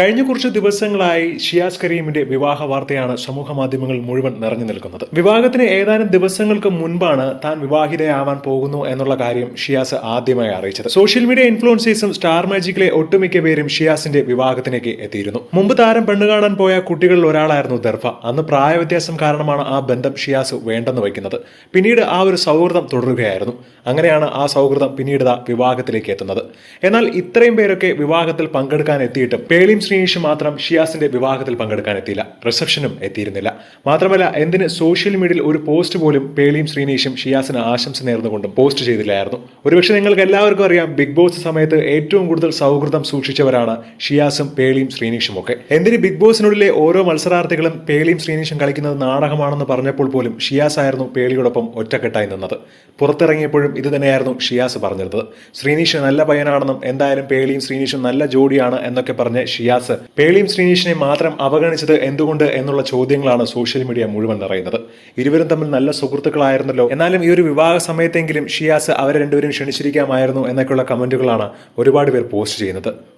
കഴിഞ്ഞ കുറച്ച് ദിവസങ്ങളായി ഷിയാസ് കരീമിന്റെ വിവാഹ വാർത്തയാണ് സമൂഹ മാധ്യമങ്ങൾ മുഴുവൻ നിറഞ്ഞു നിൽക്കുന്നത്. വിവാഹത്തിന് ഏതാനും ദിവസങ്ങൾക്ക് മുൻപാണ് താൻ വിവാഹിതയാവാൻ പോകുന്നു എന്നുള്ള കാര്യം ഷിയാസ് ആദ്യമായി അറിയിച്ചത്. സോഷ്യൽ മീഡിയ ഇൻഫ്ലുവൻസേഴ്സും സ്റ്റാർ മാജിക്കിലെ ഒട്ടുമിക്ക പേരും ഷിയാസിന്റെ വിവാഹത്തിലേക്ക് എത്തിയിരുന്നു. മുമ്പ് താരം പെണ്ണു കാണാൻ പോയ കുട്ടികളിൽ ഒരാളായിരുന്നു ദർഫ. അന്ന് പ്രായവ്യത്യാസം കാരണമാണ് ആ ബന്ധം ഷിയാസ് വേണ്ടെന്ന് വയ്ക്കുന്നത്. പിന്നീട് ആ ഒരു സൗഹൃദം തുടരുകയായിരുന്നു. അങ്ങനെയാണ് ആ സൗഹൃദം പിന്നീട് വിവാഹത്തിലേക്ക് എത്തുന്നത്. എന്നാൽ ഇത്രയും പേരൊക്കെ വിവാഹത്തിൽ പങ്കെടുക്കാൻ എത്തിയിട്ടും പേളിയും ശ്രീനിഷും മാത്രം ഷിയാസിന്റെ വിവാഹത്തിൽ പങ്കെടുക്കാൻ എത്തിയില്ല റിസപ്ഷനും എത്തിയിരുന്നില്ല. മാത്രമല്ല എന്തിന് സോഷ്യൽ മീഡിയയിൽ ഒരു പോസ്റ്റ് പോലും പേളിയും ശ്രീനീഷും ഷിയാസിന് ആശംസ നേർന്നുകൊണ്ടും പോസ്റ്റ് ചെയ്തില്ലായിരുന്നു? ഒരുപക്ഷെ നിങ്ങൾക്ക് എല്ലാവർക്കും അറിയാം ബിഗ് ബോസ് സമയത്ത് ഏറ്റവും കൂടുതൽ സൗഹൃദം സൂക്ഷിച്ചവരാണ് ഷിയാസും പേളിയും ശ്രീനീഷും ഒക്കെ. എന്തിന് ബിഗ് ബോസിനുള്ളിലെ ഓരോ മത്സരാർത്ഥികളും പേളിയും ശ്രീനീഷും കളിക്കുന്നത് നാടകമാണെന്ന് പറഞ്ഞപ്പോൾ പോലും ഷിയാസ് ആയിരുന്നു പേളിയോടൊപ്പം ഒറ്റക്കെട്ടായി നിന്നത്. പുറത്തിറങ്ങിയപ്പോഴും ഇത് തന്നെയായിരുന്നു ഷിയാസ് പറഞ്ഞിരുന്നത്. ശ്രീനീഷ് നല്ല പയ്യനാണെന്നും എന്തായാലും പേളിയും ശ്രീനീഷും നല്ല ജോഡിയാണ് എന്നൊക്കെ പറഞ്ഞ് ഷിയാസ് പേളിയും ശ്രീനീഷിനെ മാത്രം അവഗണിച്ചത് എന്തുകൊണ്ട് എന്നുള്ള ചോദ്യങ്ങളാണ് സോഷ്യൽ മീഡിയ മുഴുവൻ നിറയുന്നത്. ഇരുവരും തമ്മിൽ നല്ല സുഹൃത്തുക്കളായിരുന്നല്ലോ. എന്നാലും ഈ ഒരു വിവാഹ സമയത്തെങ്കിലും ഷിയാസ് അവരെ രണ്ടുപേരും ക്ഷണിച്ചിരിക്കാമായിരുന്നു എന്നൊക്കെയുള്ള കമന്റുകളാണ് ഒരുപാട് പേർ പോസ്റ്റ് ചെയ്യുന്നത്.